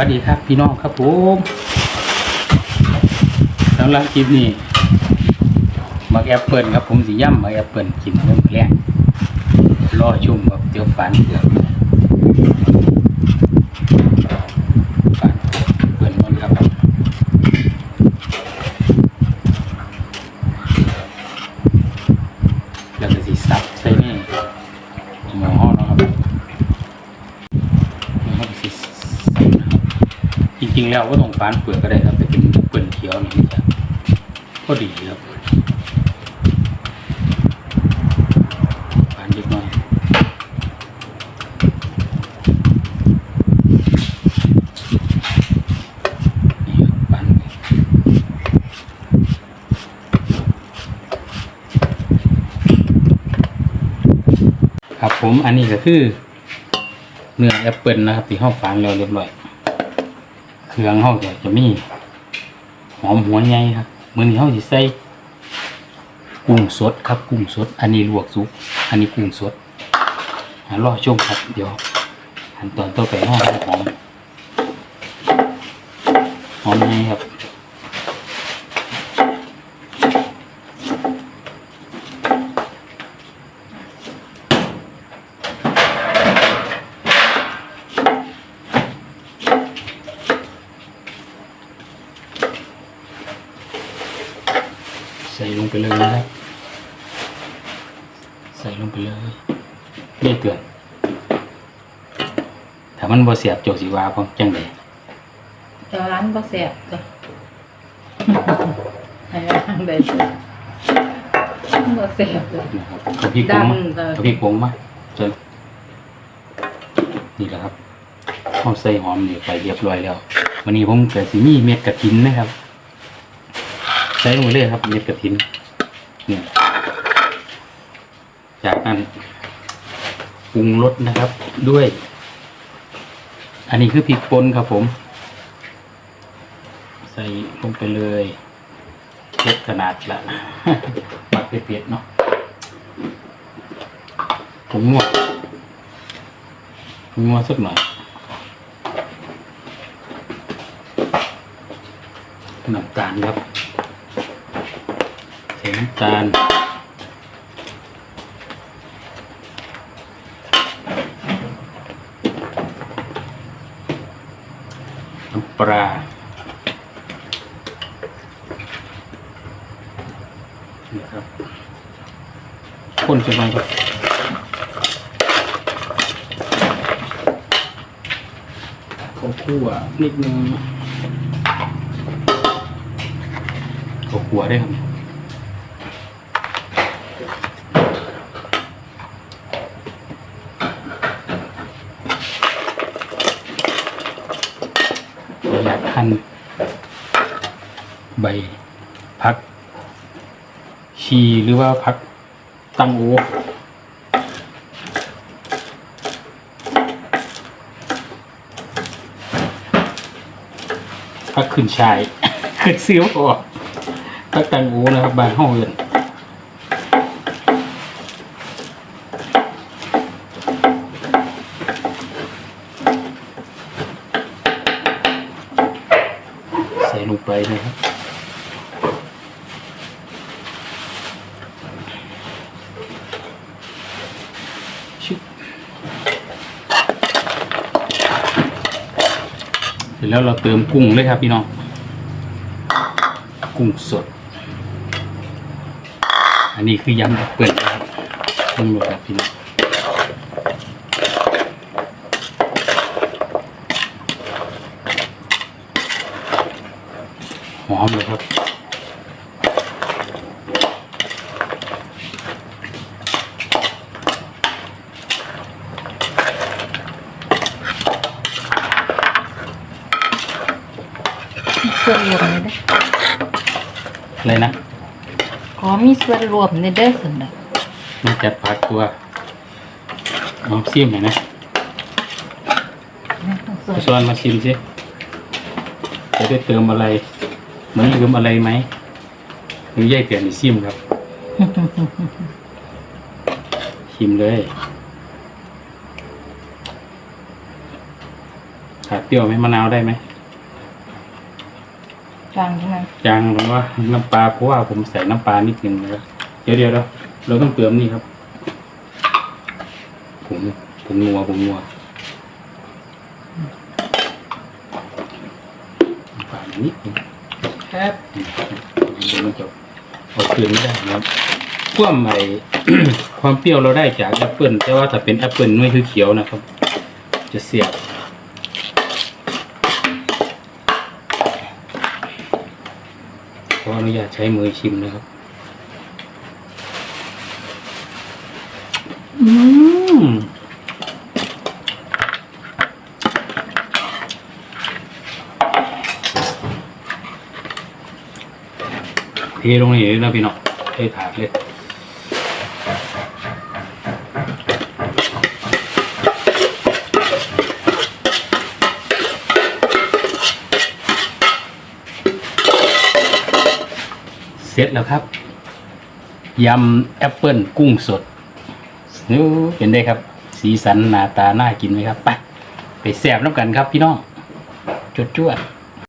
วัสดีครับพี่น้องครับผมสำหรับคลิปนี้มักแอปเปิลครับผมสีย่ำมักแอปเปิลกินเมื่อแรกรอชุ่มแบบเดี๋ยวฝันเดี๋ยวฝันเปิลมันครับแล้วก็สีซับใส่นี่หมอเนาะครับ มันก็สิจริง ๆแล้วก็ต้องฟานเปลือกก็ได้ครับแต่เป็นเปลือกเขียวนี่มันจะก็ดีครับฟานเล็กน้อยนี่ครับฟานครับผมอันนี้ก็คือเนื้อแอปเปิลนะครับที่ห้าฝานแล้วเรียบร้อย รื่องห้าจะจะมีหอมหัวใหญ่ครับมือนี้เขาจะใส่กุ้งสดครับกุ้งสด อันนี้ลวกสุก อันนี้กุ้งสดอ่ารอชมครับ เดี๋ยวขั้นตอนต่อไปห้าหอมหอมใหญ่ครับ ใส่ลงไปเลยนะครับ ใส่ลงไปเลยนี่เกินถ้ามันบ่เสียบโจสีวาพร้อมจังไดเจ้าร้านก็แสบจ้ะให้ร้านได้จ้ะก็แสบเลยนะครับเอาพริกผงมาดันเลยเอาพริกผงมาจนนี่แหละครับเอาใส่หอมนี่ไปเรียบร้อยแล้ววันนี้ผมเกิดสิมีเม็ดกระถินนะครับ ใส่ลงไปเลยครับเม็ดกระถินเนี่ยจากนั้นปรุงรสนะครับด้วย อันนี้คือพริกป่นครับผม ใส่ลงไปเลยเผ็ดขนาดละปัดเผ็ดๆเนาะผมนวดผมนวดสักหน่อยน้ำตาลครับ ส่น้ำตาลน้ำปลานะครับคนจะมาครับข้าวคั่วนิดนึงข้าวคั่วได้ครับอยาก หั่นใบพักชีหรือว่าพักตังโอพักขึ้นชายขึ้นเสียวออกพักตังโอนะครับบานห้องเรือน ส่ลงไปนะครับเสร็จแล้วเราเติมกุ้งเลยครับพี่น้อง กุ้งสด อันนี้คือยำแบบเปิดนะครับต้มหมดครับพี่น้อง หอมเลยครับส่วนรวมเลยเด้ออะไรนะขอมีส่วนรวมในเด้อสินเด้อมาจัดผักตัวเอาซิมหน่อยนะส่วนเอาช้อนมาชิมสิจะได้เติมอะไรเห มือนลืมอะไรไหมหรือย่ายเปลี่ยนซิมครับ ชิมเลยขาดเปรี้ยวไหมมะนาวได้ไหมกลางใช่ไหมจางผมว่าน้ำปลาเพราะว่าผมใส่น้ำปลานิดนึงนะครับเดี๋ยวเดี๋ยวเราเราต้องเติมนี่ครับผงผงนัวผงนัวน้ำปลานิดนึง ครับเดี๋ยวมันจะเอาคืนไม่ได้นะครับความไอความเปรี้ยวเราได้จากแอปเปิลแต่ว่าถ้าเป็นแอปเปิลหน่วยคือเขียวนะครับ จะเสียบขออนุญาตใช้มือชิมนะครับ อืม ลงนี่เลยนะพี่น้องเทถาดเลยเสร็จแล้วครับยำแอปเปิลกุ้งสดนู้เห็นได้ครับ สีสันหน้าตาน่ากินไหมครับ ไป ไปแสบน้ำกันครับพี่น้องจวดจวด